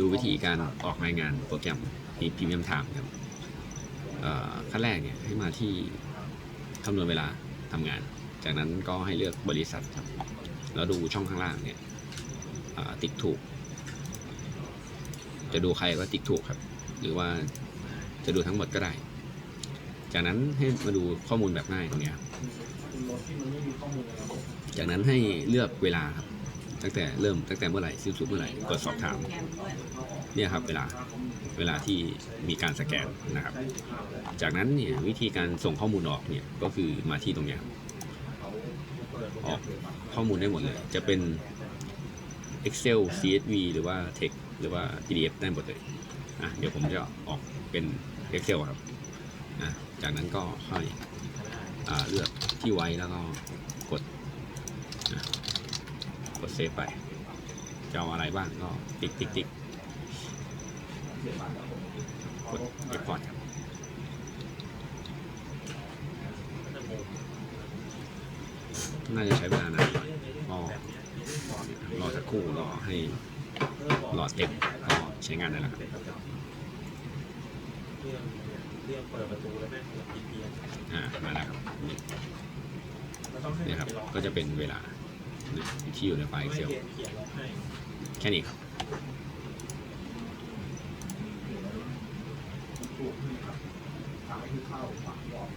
ดูวิธีการออกรายงานโปรแกรมที่พรีเมียมไทม์ครับขั้นแรกเนี่ยให้มาที่คำนวณเวลาทำงาน จากนั้นก็ให้เลือกบริษัทครับ แล้วดูช่องข้างล่างเนี่ยอ่อติ๊กถูก จะดูใครก็ติ๊กถูกครับ หรือว่าจะดูทั้งหมดก็ได้ จากนั้นให้มาดูข้อมูลแบบง่ายตรงเนี้ยครับจากนั้นให้เลือกเวลาครับ ตั้งแต่เริ่มตั้งแต่เมื่อไหร่สิ้นสุดเมื่อไหร่กดสอบถามเนี่ยครับเวลาเวลาที่มีการสแกนนะครับ จากนั้นเนี่ยวิธีการส่งข้อมูลออกเนี่ยก็คือมาที่ตรงนี้ออกข้อมูลได้หมดเลย จะเป็น Excel CSV หรือว่า Text หรือว่า PDF ได้หมดเลยอะเดี๋ยวผมจะออกเป็น Excel ครับอะจากนั้นก็ค่อยอ่าเลือกที่ไว้แล้วก็กด กดเซฟไปจะเอาอะไรบ้างก็ติ๊กติ๊กติ๊กกดเรคคอร์ดครับน่าจะใช้เวลานานหน่อยก็รอสักครู่รอให้หลอดเต็มก็ใช้งานได้แล้วครับเรื่องเปิดประตูแล้วแม่งเปิดปิดเบียอ่ามาแล้วครับนี่ครับ ก็จะเป็นเวลา ที่อยู่ในไฟล์ Excel เซียลแค่นี้ครับ ถูกครับทางให้เข้าฝังบอก